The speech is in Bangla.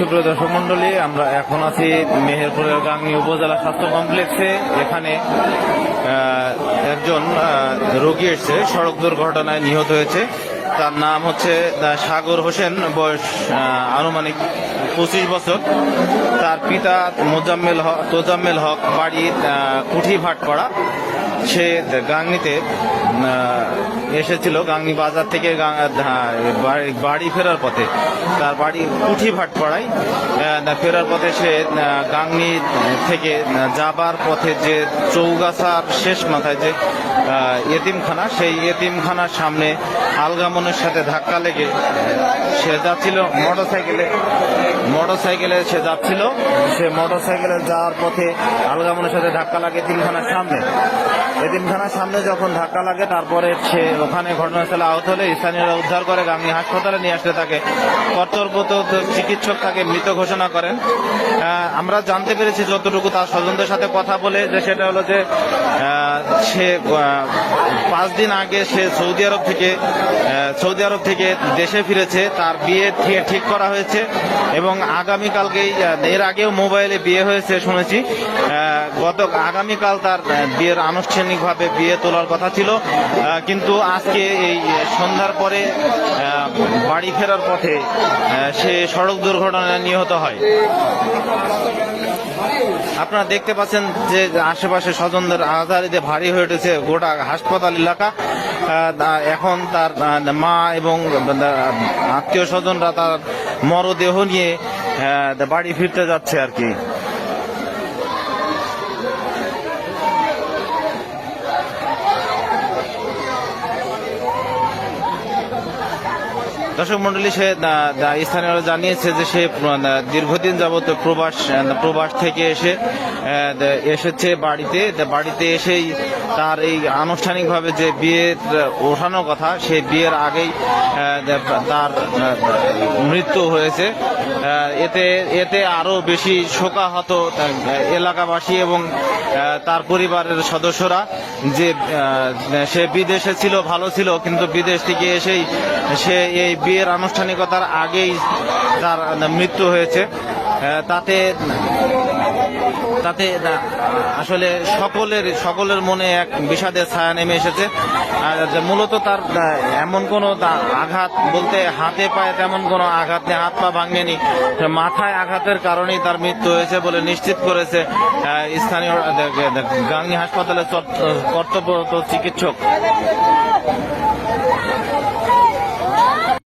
সুপ্রিয় দর্শক মন্ডলী, আমরা এখন আছি মেহেরপুরের গাংনী উপজেলা স্বাস্থ্য কমপ্লেক্সে। এখানে একজন রোগী এসছে, সড়ক দুর্ঘটনায় নিহত হয়েছে। তার নাম হচ্ছে সাগর হোসেন, বয়স আনুমানিক পঁচিশ বছর। তার পিতা মোজাম্মেল হক, তোজাম্মেল হক বাড়ি কুঠি ভাটপাড়া সে গাংনিতে এসেছিল গাংনি বাজার থেকে বাড়ি- ফেরার পথে। তার বাড়ি কুঠি ভাটপাড়ায় ফেরার পথে সে গাংনি থেকে যাবার পথে যে চৌগাছার শেষ মাথায় যে এতিমখানা, সেই এতিমখানার সামনে আলগামনের সাথে ধাক্কা লেগে সে যাচ্ছিল মোটর সাইকেলে মোটর সাইকেলে সে যাচ্ছিল। সে মোটর সাইকেলে যাওয়ার পথে আলগামনের সাথে ধাক্কা লাগে এতিমখানার সামনে। এতিমখানার সামনে যখন ধাক্কা লাগে, তারপরে সে ওখানে ঘটনাস্থলে আহত হলে স্থানীয়রা উদ্ধার করে গামী হাসপাতালে নিয়ে আসতে তাকে কর্তব্যরত চিকিৎসক তাকে মৃত ঘোষণা করেন। আমরা জানতে পেরেছি যতটুকু তার স্বজনদের সাথে কথা বলে যে সেটা হলো যে সে পাঁচ দিন আগে সে সৌদি আরব থেকে সৌদি আরব থেকে দেশে ফিরেছে। তার বিয়ে ঠিক করা হয়েছে এবং আগামীকালকেই এর আগেও মোবাইলে বিয়ে হয়েছে শুনেছি। গত আগামীকাল তার বিয়ের আনুষ্ঠানিকভাবে বিয়ে তোলার কথা ছিল। কিন্তু আজকে এই সন্ধ্যার পরে বাড়ি ফেরার পথে সে সড়ক দুর্ঘটনায় নিহত হয়। আপনারা দেখতে পাচ্ছেন যে আশেপাশে স্বজনদের আধারিতে ভারী হয়ে উঠেছে গোটা হাসপাতাল এলাকা। এখন তার মা এবং আত্মীয় স্বজনরা তার মরদেহ নিয়ে বাড়ি ফিরতে যাচ্ছে আর কি। দর্শক মন্ডলী সে স্থানীয়রা জানিয়েছে যে সে দীর্ঘদিন যাবত প্রবাস প্রবাস থেকে এসে এসেছে বাড়িতে। বাড়িতে এসেই তার এই আনুষ্ঠানিকভাবে যে বিয়ের আহ, ওঠানোর কথা সেই বিয়ের আগেই তার মৃত্যু হয়েছে। এতে এতে আরও বেশি শোকাহত এলাকাবাসী এবং তার পরিবারের সদস্যরা যে সে বিদেশে ছিল ভালো ছিল কিন্তু বিদেশ থেকে এসেই সে এই বিয়ের আনুষ্ঠানিকতার আগেই তার মৃত্যু হয়েছে। তাতে তাতে আসলে সকলের সকলের মনে এক বিষাদের ছায়া নেমে এসেছে। মূলত তার এমন কোনো আঘাত বলতে হাতে পায়ে তেমন কোনো আঘাত নেই, হাত পা ভাঙেনি, মাথায় আঘাতের কারণেই তার মৃত্যু হয়েছে বলে নিশ্চিত করেছে স্থানীয় হাসপাতালের চট- কর্তব্যরত চিকিৎসক।